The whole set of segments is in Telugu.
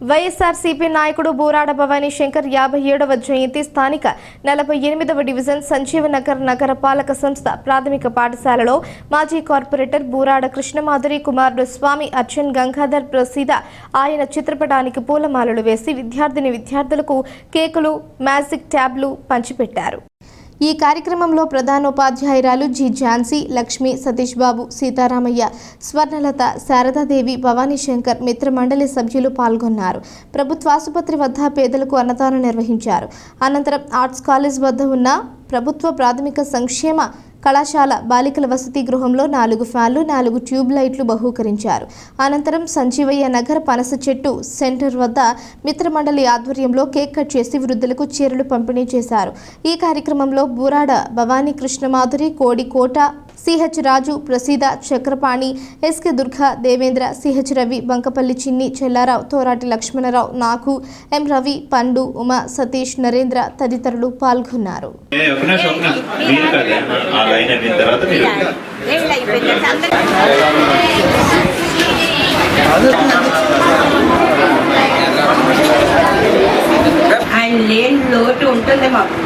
వైఎస్ఆర్సీపీ నాయకుడు బూరాడ భవానీ శంకర్ యాభై ఏడవ జయంతి స్థానిక నలభై ఎనిమిదవ డివిజన్ సంజీవనగర్ నగర పాలక సంస్థ ప్రాథమిక పాఠశాలలో మాజీ కార్పొరేటర్ బూరాడ కృష్ణమాధురి కుమారుడు స్వామి అర్జున్ గంగాధర్ ప్రసీద ఆయన చిత్రపటానికి పూలమాలలు వేసి విద్యార్థిని విద్యార్థులకు కేకులు మ్యాజిక్ ట్యాబ్లు పంచిపెట్టారు. ఈ కార్యక్రమంలో ప్రధానోపాధ్యాయురాలు జి ఝాన్సీ లక్ష్మి సతీష్ బాబు సీతారామయ్య స్వర్ణలత శారదాదేవి భవానీ శంకర్ మిత్రమండలి సభ్యులు పాల్గొన్నారు. ప్రభుత్వ ఆసుపత్రి వద్ద పేదలకు అన్నదానం నిర్వహించారు. అనంతరం ఆర్ట్స్ కాలేజ్ వద్ద ఉన్న ప్రభుత్వ ప్రాథమిక సంక్షేమ కళాశాల బాలికల వసతి గృహంలో నాలుగు ఫ్యాన్లు నాలుగు ట్యూబ్ లైట్లు బహూకరించారు. అనంతరం సంజీవయ్య నగర్ పనస చెట్టు సెంటర్ వద్ద మిత్రమండలి ఆధ్వర్యంలో కేక్ కట్ చేసి వృద్ధులకు చీరలు పంపిణీ చేశారు. ఈ కార్యక్రమంలో బూరాడ భవానీ కృష్ణమాధురి కోడి Kota CH Raju Praseeda Chakrapani SK Durga Devendra CH Ravi Bankapalli Chinni Chellarao Torati Lakshmanarao నాగు ఎం రవి పండు ఉమ సతీష్ నరేంద్ర తదితరులు పాల్గొన్నారు. ఆయన లేని లోటు ఉంటుంది మాకు.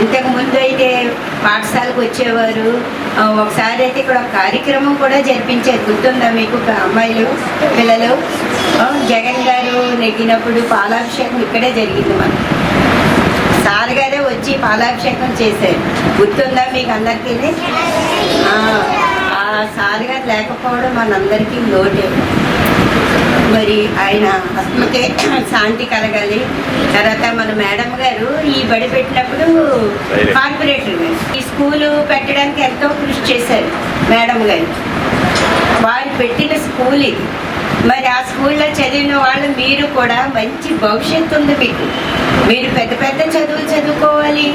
ఇంతకు ముందు అయితే పాఠశాలకు వచ్చేవారు. ఒకసారి అయితే ఇక్కడ ఒక కార్యక్రమం కూడా జరిపించారు. గుర్తుందా మీకు అమ్మాయిలు పిల్లలు? జగన్ గారు నెగ్గినప్పుడు పాలాభిషేకం ఇక్కడే జరిగింది మనకు సార్ గారే వచ్చి పాలాభిషేకం చేశారు. గుర్తుందా మీకు అందరికీ? ఆ, సార్ గారు లేకపోవడం మనందరికీ లోటే. మరి ఆయన ఆత్మకే శాంతి కలగాలి. తర్వాత మన మేడం గారు ఈ బడి పెట్టినప్పుడు కార్పొరేటర్ గారు. ఈ స్కూలు పెట్టడానికి ఎంతో కృషి చేశారు మేడం గారు. వాళ్ళు పెట్టిన స్కూల్ ఇది. మరి ఆ స్కూల్లో చదివిన వాళ్ళు మీరు కూడా మంచి భవిష్యత్తు ఉంది మీకు. మీరు పెద్ద పెద్ద చదువులు చదువుకోవాలి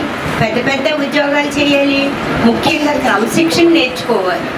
పెద్ద పెద్ద ఉద్యోగాలు చేయాలి ముఖ్యంగా క్రమశిక్షణ నేర్చుకోవాలి.